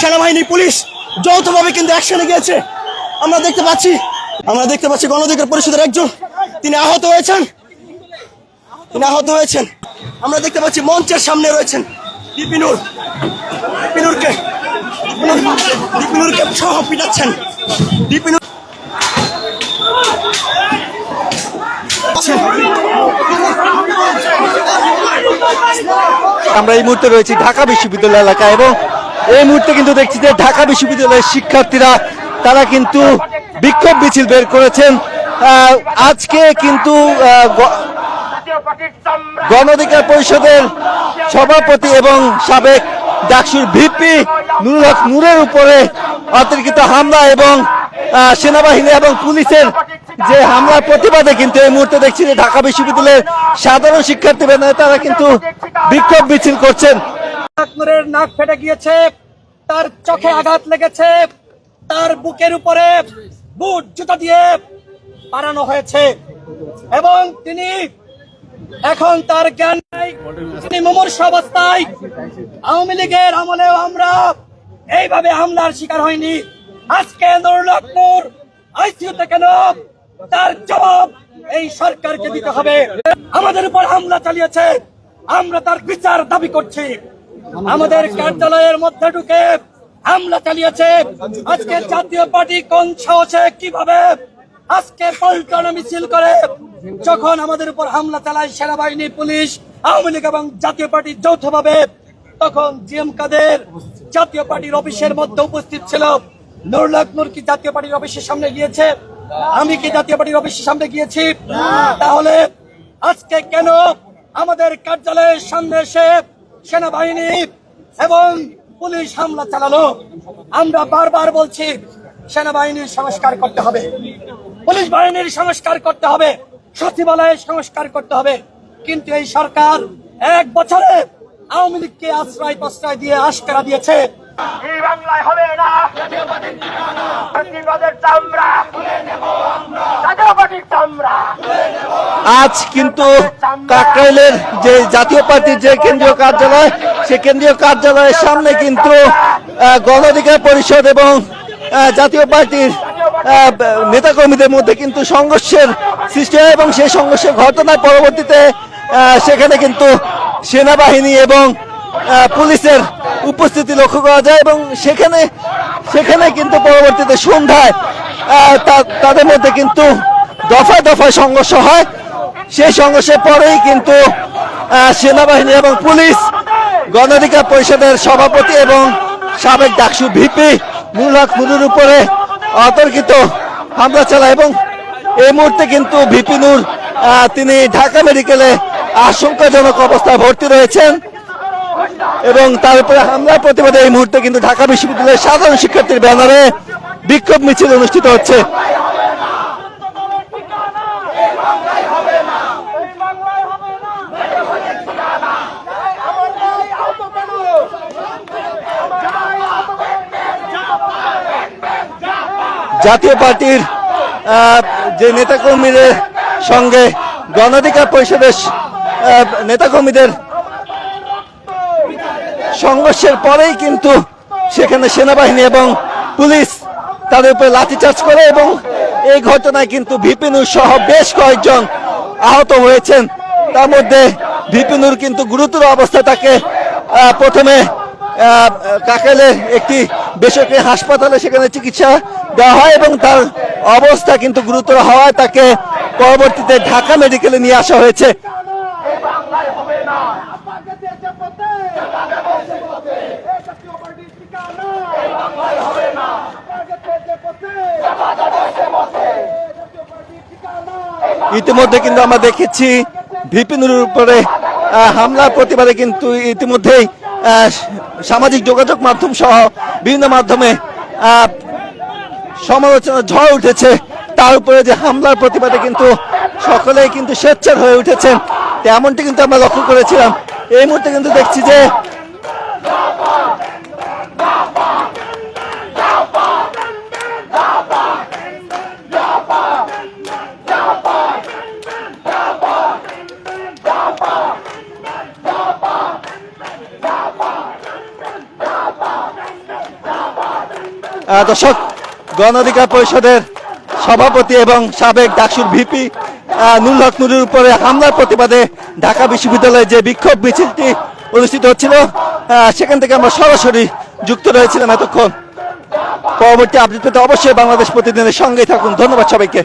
সেনাবাহিনী, পুলিশ যৌথভাবে কিন্তু অ্যাকশনে গিয়েছে। আমরা দেখতে পাচ্ছি, আমরা দেখতে পাচ্ছি গণধিকার পরিষদের একজন। তিনি আহত হয়েছেন। তিনি আহত হয়েছেন। আমরা দেখতে পাচ্ছি মঞ্চের সামনে রয়েছেন দীপিনুর। দীপিনুরকে দীপিনুর দীপিনুরকে সহ পিটাচ্ছেন। দীপিনুর আমরা এই মুহূর্তে রয়েছি ঢাকা বিশ্ববিদ্যালয় এলাকায় এবং এই মুহূর্তে কিন্তু দেখছি যে ঢাকা বিশ্ববিদ্যালয়ের শিক্ষার্থীরা তারা কিন্তু বিক্ষোভ মিছিল বের করেছেন। আজকে কিন্তু আহ, গ- গণ অধিকার পরিষদের সভাপতি এবং সাবেক ডাকসুর ভিপি নুরুল হক নূরের উপরে অতিরিক্ত হামলা এবং সেনাবাহিনী এবং পুলিশের যে হামলার প্রতিবাদে কিন্তু এই মুহূর্তে দেখছি যে ঢাকা বিশ্ববিদ্যালয়ের সাধারণ শিক্ষার্থী ব্যানারে তারা কিন্তু বিক্ষোভ মিছিল করছেন। আকবরের নাক ফেটে গিয়েছে, তার চোখে আঘাত লেগেছে, তার বুকের উপরে বুট জুতা দিয়ে পারানো হয়েছে। এবং তিনি এখন তার জ্ঞান নাই, তিনি মুমূর্ষ অবস্থায় আওয়ামী লীগের আমলেও আমরা এইভাবে হামলার শিকার হয়নি আজকে নুরুল্লাহপুর আইসিইউতে কেন তার জবাব এই সরকারকে দিতে হবে? আমাদের উপর হামলা চালিয়েছে, আমরা তার বিচার দাবি করছি। আমাদের কার্যালয়ের মধ্যে ঢুকে হামলা চালিয়েছে। আজকে জাতীয় পার্টি কোন সাহসে কীভাবে আজকে পল্টন মিছিল করে? যখন আমাদের উপর হামলা চালায় সেনাবাহিনী পুলিশ আওয়ামী লীগ এবং জাতীয় পার্টি যৌথভাবে তখন জিএম কাদের জাতীয় পার্টির অফিসের মধ্যে উপস্থিত ছিল। নুরুল্লাহ নূর কি জাতীয় পার্টির অফিসের সামনে গিয়েছে? আমি কি জাতীয় পার্টির অফিসের সামনে গিয়েছি? তাহলে আজকে কেন আমাদের কার্যালয়ের সামনে এসে সেনাবাহিনী এবং পুলিশ হামলা চালালো আমরা বারবার বলছি, সেনাবাহিনীর সংস্কার করতে হবে। পুলিশ বাহিনীর সংস্কার করতে হবে, সচিবালয়ের সংস্কার করতে হবে। কিন্তু এই সরকার এক বছরে আওয়ামী লীগকে আশ্রয় প্রশ্রয় দিয়ে আশকারা দিয়েছে। এই বাংলায় হবে চামড়া। চামড়া। আজ কিন্তু কাকরাইলের যে জাতীয় পার্টির যে কেন্দ্রীয় কার্যালয় সে কেন্দ্রীয় কার্যালয়ের সামনে কিন্তু আহ, গণ অধিকার পরিষদ এবং জাতীয় পার্টির নেতাকর্মীদের মধ্যে কিন্তু সংঘর্ষের সৃষ্টি হয় এবং সেই সংঘর্ষের ঘটনার পরবর্তীতে সেখানে কিন্তু সেনাবাহিনী এবং পুলিশের উপস্থিতি লক্ষ্য করা যায় এবং সেখানে সেখানে কিন্তু পরবর্তীতে সন্ধ্যায় তাদের মধ্যে কিন্তু দফায় দফায় সংঘর্ষ হয়। সেই সংঘর্ষের পরেই কিন্তু সেনাবাহিনী এবং পুলিশ গণ অধিকার পরিষদের সভাপতি এবং সাবেক ডাকসু ভিপি হক নুরুর উপরে অতর্কিত হামলা চালায় এবং এই মুহূর্তে কিন্তু ভিপি নূর তিনি ঢাকা মেডিকেলে আশঙ্কাজনক অবস্থায় ভর্তি রয়েছেন এবং তার উপরে হামলার প্রতিবাদে এই মুহূর্তে কিন্তু ঢাকা বিশ্ববিদ্যালয়ের সাধারণ শিক্ষার্থীর ব্যানারে বিক্ষোভ মিছিল অনুষ্ঠিত হচ্ছে। জাতীয় পার্টির যে নেতাকর্মীদের সঙ্গে গণাধিকার পরিষদের নেতাকর্মীদের সংঘর্ষের পরেই কিন্তু সেখানে সেনাবাহিনী এবং পুলিশ তাদের উপরে লাঠিচার্জ করে এবং এই ঘটনায় কিন্তু ভিপিনুর সহ বেশ কয়েকজন আহত হয়েছেন। তার মধ্যে ভিপিনুর কিন্তু গুরুতর অবস্থায় তাকে প্রথমে কাকালের একটি বেসরকারি হাসপাতালে সেখানে চিকিৎসা দেওয়া হয় এবং তার অবস্থা কিন্তু গুরুতর হওয়ায় তাকে পরবর্তীতে ঢাকা মেডিকেলে নিয়ে আসা হয়েছে। ইতিমধ্যে কিন্তু আমরা দেখেছি ভিপিনুর উপরে হামলার প্রতিবাদে কিন্তু ইতিমধ্যেই সামাজিক যোগাযোগ মাধ্যম সহ বিভিন্ন মাধ্যমে সমালোচনা ঝড় উঠেছে। তার উপরে যে হামলার প্রতিবাদে কিন্তু সকলেই কিন্তু স্বেচ্ছার হয়ে উঠেছেন তেমনটি কিন্তু আমরা লক্ষ্য করেছিলাম। এই মুহূর্তে কিন্তু দেখছি যে দর্শক গণ অধিকার পরিষদের সভাপতি এবং সাবেক ডাকসুর ভিপি নুল হক নুরের উপরে হামলার প্রতিবাদে ঢাকা বিশ্ববিদ্যালয়ে যে বিক্ষোভ মিছিলটি অনুষ্ঠিত হচ্ছিল সেখান থেকে আমরা সরাসরি যুক্ত রয়েছিলাম এতক্ষণ। পরবর্তী আপডেট পেতে অবশ্যই বাংলাদেশ প্রতিদিনের সঙ্গেই থাকুন। ধন্যবাদ সবাইকে।